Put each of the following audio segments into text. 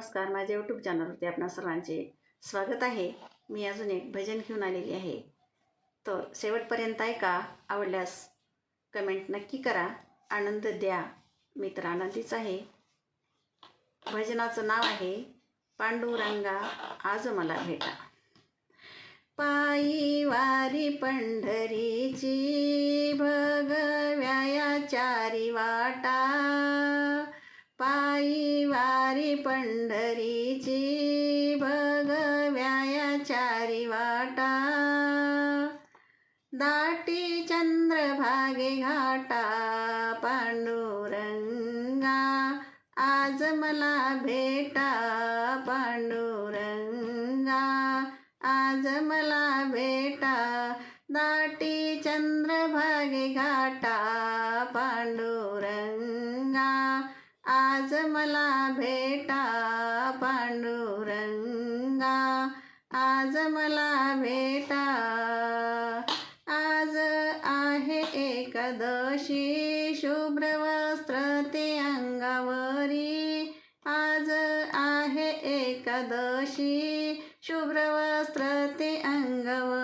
नमस्कार माझ्या यूट्यूब चॅनलवरती आपणा सर्वांचे स्वागत आहे. मी अजून एक भजन घेऊन आलेली आहे. तर शेवटपर्यंत ऐका आवडल्यास कमेंट नक्की करा. आनंद द्या. मी तर आनंदीच आहे. भजनाचं नाव आहे पांडुरंगा आज मला भेटा. पायी वारी पंढरीची भगव्याया चारी वाटा वारी पंढरीची भगव्याया चारी वाटा. दाटी चंद्रभागे घाटा पांडुरंगा आज मला भेटा. पांडुरंगा आज मला भेटा. दाटी चंद्रभागे घाटा पांडुरंगा आज मला भेटा पांडुरंगा. आज मला भेटा. आज आहे एकादशी. शुभ्र वस्त्र ते अंगावरी. आज आहे एकादशी. शुभ्र वस्त्र ते अंगावरी.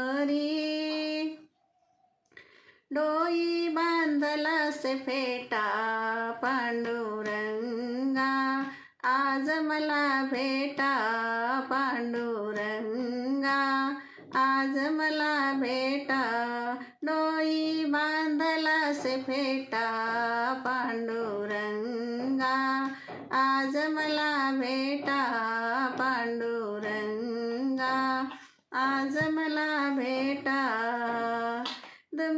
डोई बांधला से फेटा पांडुरंगा. आज मला भेटा पांडुरंगा. आज मला भेटा डोई बांधला से फेटा पांडुरंगा. आज मला भेटा पांडुरंगा. आज मला भेटा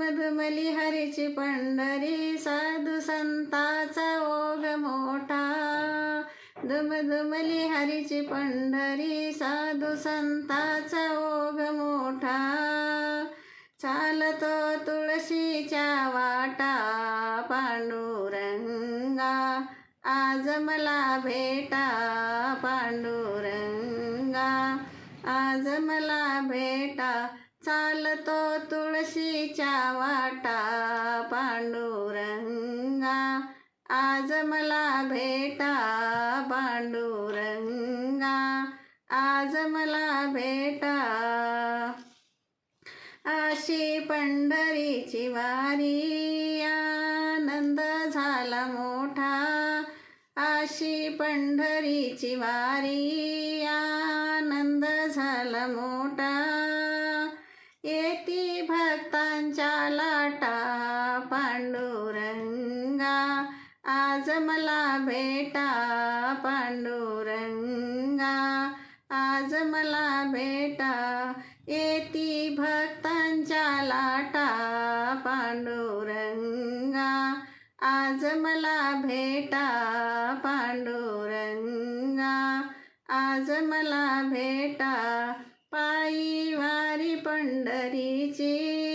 दुमदुमली हरीची पंढरी साधू संताचा ओघ मोठा. दुमदुमली हरीची पंढरी साधू संताचा ओघ मोठा. चालतो तुळशीच्या वाटा पांडुरंगा. आज मला भेटा पांडुरंगा. आज मला भेटा चालतो तुळशीच्या वाटा पांडुरंगा. आज मला भेटा पांडुरंगा. आज मला भेटा अशी पंढरीची वारी. आनंद झाला मोठा. अशी पंढरीची वारी. आनंद झाला मोठा. भक्तांच्या पांडुरंगा आज मला भेटा पांडुरंगा आज मला भेटा येती भक्तांच्या लाटा पांडुरंगा आज मला भेटा पांडुरंगा आज मला भेटा पायी वारी पंढरीची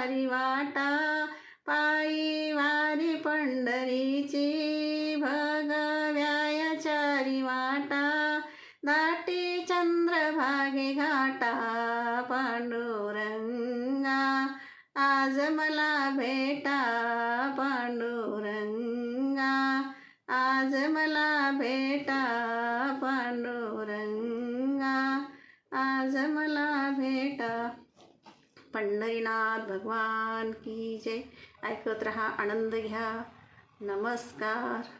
भगव्याया वाटा पायी वारी पंढरीची. भगव्याया चारी वाटा दाटी चंद्रभागे घाटा पांडुरंगा. आज मला भेटा पांडुरंगा. आज मला भेटा पांडुरंगा. आज मला भेटा पंढरीनाथ भगवान की जय। ऐकत रहा आनंद घ्या। नमस्कार।